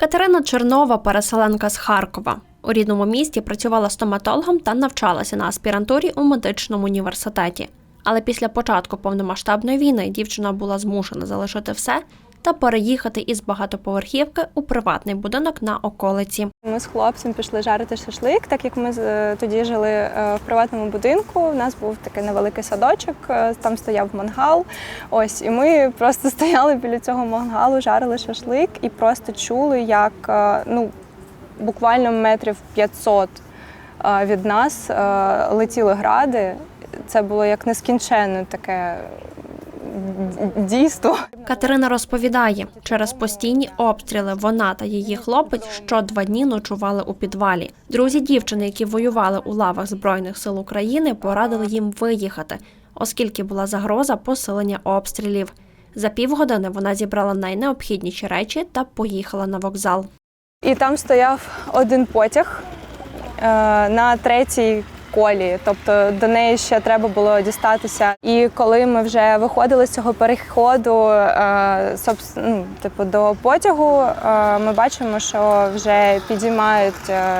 Катерина Чернова, переселенка з Харкова. У рідному місті працювала стоматологом та навчалася на аспірантурі у медичному університеті. Але після початку повномасштабної війни дівчина була змушена залишити все та переїхати із багатоповерхівки у приватний будинок на околиці. Ми з хлопцем пішли жарити шашлик, так як ми е, тоді жили е, в приватному будинку. У нас був такий невеликий садочок, е, там стояв мангал. Ось, і ми просто стояли біля цього мангалу, жарили шашлик і просто чули, як ну, буквально метрів 500 е, від нас летіли гради. Це було як нескінченне таке дійство. Катерина розповідає, через постійні обстріли вона та її хлопець що два дні ночували у підвалі. Друзі дівчини, які воювали у лавах Збройних сил України, порадили їм виїхати, оскільки була загроза посилення обстрілів. За півгодини вона зібрала найнеобхідніші речі та поїхала на вокзал. І там стояв один потяг е, на третій колії, тобто до неї ще треба було дістатися. І коли ми вже виходили з цього переходу, е, ну, типу, до потягу, е, ми бачимо, що вже підіймають е,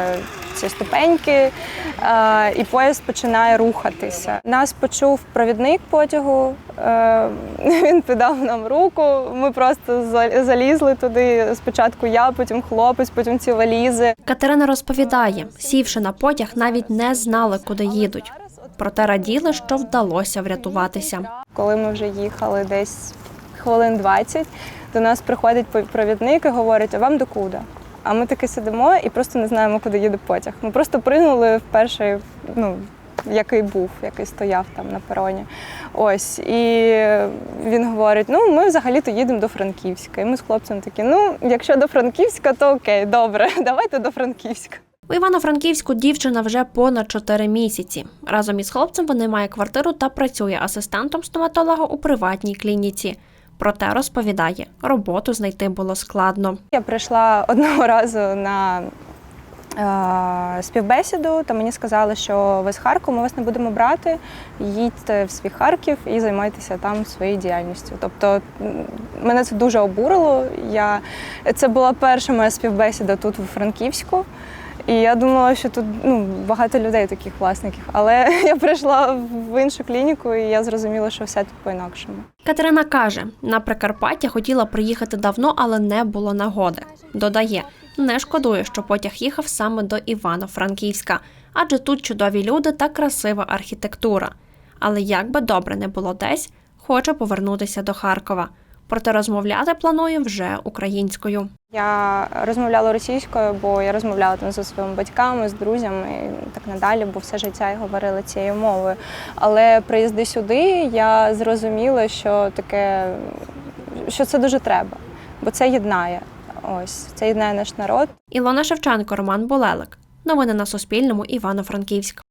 ці ступеньки, е, і поїзд починає рухатися. Нас почув провідник потягу. е, Він піддав нам руку. Ми просто залізли туди. Спочатку я, потім хлопець, потім ці валізи. Катерина розповідає, сівши на потяг, навіть не знали, куди їдуть. Проте раділи, що вдалося врятуватися. Коли ми вже їхали десь хвилин 20, до нас приходить провідник і говорить, а вам докуди? А ми таки сидимо і просто не знаємо, куди їде потяг. Ми просто принули в перший, ну, який був, який стояв там на пероні. Ось. І він говорить: ну, ми взагалі-то їдемо до Франківська. І ми з хлопцем такі, ну, якщо до Франківська, то окей, добре, давайте до Франківська. У Івано-Франківську дівчина вже понад 4 місяці. Разом із хлопцем вони має квартиру та працює асистентом стоматолога у приватній клініці. Проте розповідає, роботу знайти було складно. Я прийшла одного разу на е, співбесіду, та мені сказали, що ви з Харкова, ми вас не будемо брати, їдьте в свій Харків і займайтеся там своєю діяльністю. Тобто мене це дуже обурило. Я, це була перша моя співбесіда тут у Франківську. І я думала, що тут ну, багато людей таких власників. Але я прийшла в іншу клініку, і я зрозуміла, що все тут по-інакшому. Катерина каже, на Прикарпаття хотіла приїхати давно, але не було нагоди. Додає, не шкодує, що потяг їхав саме до Івано-Франківська, адже тут чудові люди та красива архітектура. Але як би добре не було десь, хоче повернутися до Харкова. Проте розмовляти планує вже українською. Я розмовляла російською, бо я розмовляла там зі своїми батьками, з друзями і так надалі, бо все життя я говорила цією мовою. Але приїзди сюди, я зрозуміла, що таке, що це дуже треба, бо це єднає. Ось це єднає наш народ. Ілона Шевченко, Роман Болелик. Новини на Суспільному. Івано-Франківськ.